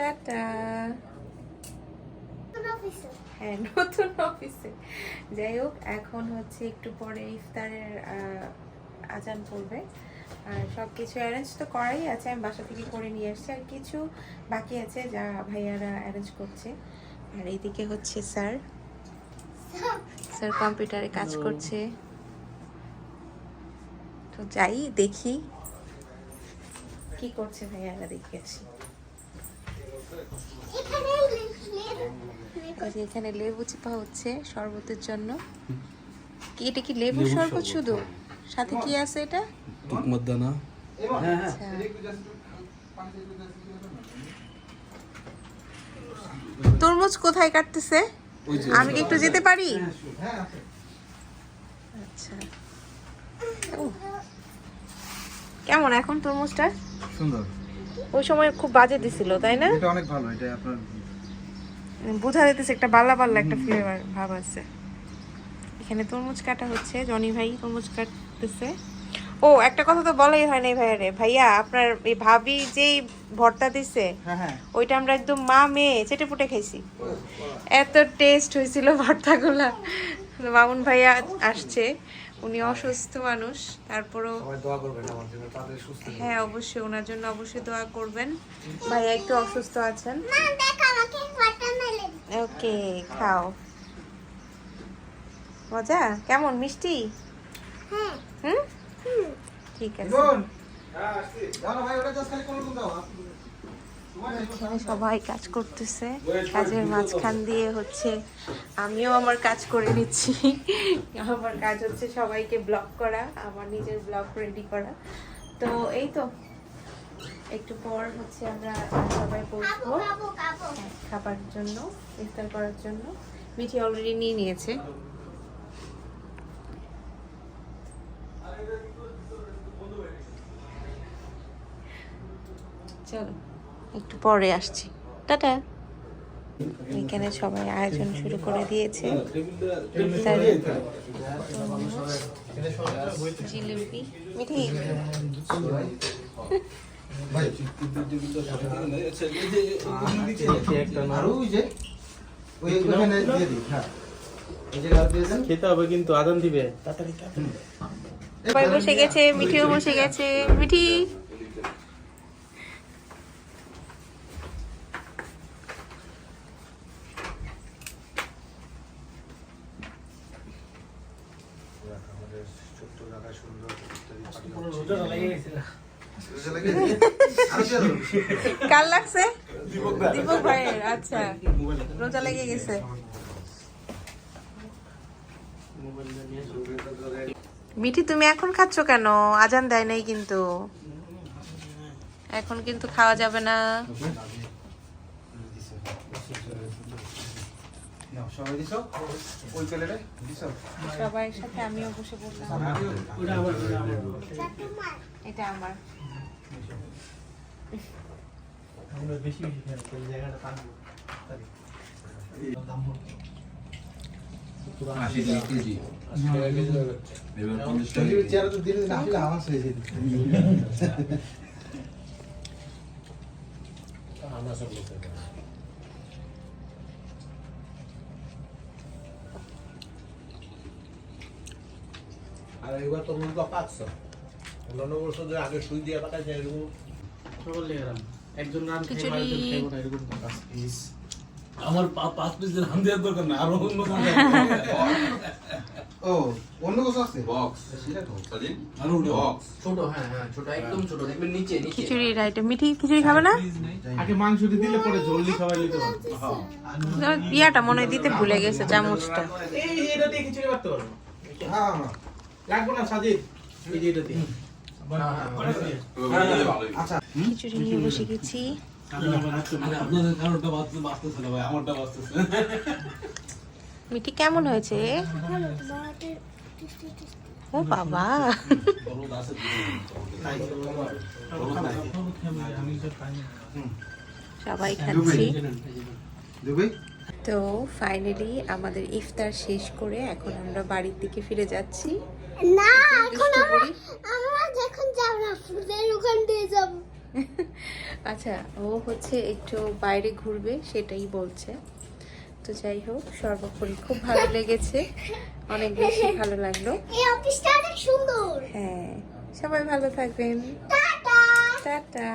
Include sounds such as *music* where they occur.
Tata. হ্যাঁ নতুন অফিসে যাই হোক এখন হচ্ছে একটু পরে ইফতারের আজান পড়বে আর সব কিছু অ্যারেঞ্জ তো করাই আছে আমি বাসা থেকে করে নিয়ে আসছি। আর কিছু বাকি আছে যা ভাইয়ারা অ্যারেঞ্জ করছে। আর এইদিকে হচ্ছে স্যার। স্যার কম্পিউটারে কাজ করছে। তো যাই দেখি। কি করছে ভাইয়ারা দেখে আসি। এখানে লেবু চিপা হচ্ছে শরবতের জন্য। কি এটা কি লেবু লেবুর শরবত শুধু? সাথে কি আছে এটা? তুকমত দানা আচ্ছা। তরমুজ কোথায় কাটতেছে? আমি কি একটু যেতে পারি? আচ্ছা। ও। কেমন এখন তরমুজটা সুন্দর। ওই সময় খুব বাজে দিছিল তাই না? এটা অনেক ভালো এটা আপনার বোঝা যাইতেছে একটা বাল্লা বাল্লা একটা ফ্লেভার ভাব আছে। এখানে তরমুজ কাটা হচ্ছে জনি ভাই তরমুজ কাটতেছে। ও একটা কথা তো বলাই হয় নাই ভাইয়া রে ভাইয়া আপনার এই ভাবি যেই ভর্তা দিছে হ্যাঁ হ্যাঁ। ওইটা আমরা একদম মা মেয়ে চেটে পুটে খাইছি। এত টেস্ট হয়েছিল ভর্তাগুলা। মামুন ভাইয়া আসছে। উনি অসুস্থ মানুষ তারপরও হ্যাঁ অবশ্যই ওনার জন্য অবশ্যই দোয়া করবেন। ভাইয়া একটু অসুস্থ আছেন? ওকে খাও। মজা? কেমন মিষ্টি? হুম? ঠিক আছে। সবাই কাজ করতেছে। কাজের মাঝখান দিয়ে হচ্ছে আমিও আমার কাজ করে নিচ্ছি। আমার কাজ হচ্ছে সবাইকে ব্লক করা আমার নিজের ব্লগ রেডি করা। তো এই তো। একটু পর হচ্ছে আমরা সবাই হ্যাঁ, খাবার জন্য ইফতার করার জন্য। মিঠি অলরেডি নিয়ে নিয়েছে। চলো। একটু পরে আসছি। টাটা। এখানে সবাই আয়োজন শুরু করে দিয়েছে। জিলিপি মিঠি খেতে হবে কিন্তু আদান দিবে। বসে গেছে মিঠিও বসে গেছে। মিঠি আমাদের ছোট্ট সুন্দর কার লাগছে? দীপক ভাইয়ের। আচ্ছা। রোজা লেগে গেছে। মিঠি তুমি এখন খাচ্ছ কেন? আজান দেয় নাই কিন্তু। এখন কিন্তু খাওয়া যাবে না। নাও সবাই দিছো? ওই প্লেটে দিছো? সবাই সাথে আমিও বসে পড়লাম। ওটা আবার এটা আমার। আমরা বেশি বেশি খাই এই জায়গাটা টানবো আশি টাকা কেজি এবার পঞ্চাশ টাকা চল্লিশ কেজি। চেয়ারে তো দিনে দিনে আসলে আওয়াজ হয়ে যেত আমরা সব বলতে আর এবার তো তো পাকছো। অন্যান্য বছর ধরে আগে সুই দিয়ে এরকম। সকল লেগে রাম একজন রাম খেয়ে খিচুড়ি। আরেকজন খাইবো না এরকম। আমার পাঁচ পিস রাম দেওয়ার দরকার না আরও অন্য কোনো *laughs* ও অন্য কিছু আছে? বক্স সেটা তো। আরও বক্স ছোট হ্যাঁ হ্যাঁ ছোট একদম ছোট। দেখবেন নিচে নিচে। খিচুড়ির আইটেম মিঠি খিচুড়ি খাবে না? আগে মাংসটি দিলে পরে ঝোললি সবাই নিতে পারবে। ইয়াটা মনে হয় দিতে ভুলে গেছে চামচটা। এই এটা দিয়ে খিচুড়ি করতে পারব। হ্যাঁ হ্যাঁ। লাগবো না সাজিদ? এই যে এটা দিয়ে। ভালোই আচ্ছা খিচুড়ি নিয়ে বসে গেছি। মিঠি কেমন হয়েছে? ও বাবা। সবাই খাচ্ছি। তো ফাইনালি আমাদের ইফতার শেষ করে এখন আমরা বাড়ির দিকে ফিরে যাচ্ছি। না এখন আমরা। আমরা যখন যাব না ফুলের ওখান দিয়ে যাব। আচ্ছা ও হচ্ছে একটু বাইরে ঘুরবে সেটাই বলছে। তো যাই হোক সর্বোপরি খুব ভালো লেগেছে। অনেক বেশি ভালো লাগল। এই অফিসটা অনেক সুন্দর। হ্যাঁ সবাই ভালো থাকবেন। টাটা। টাটা।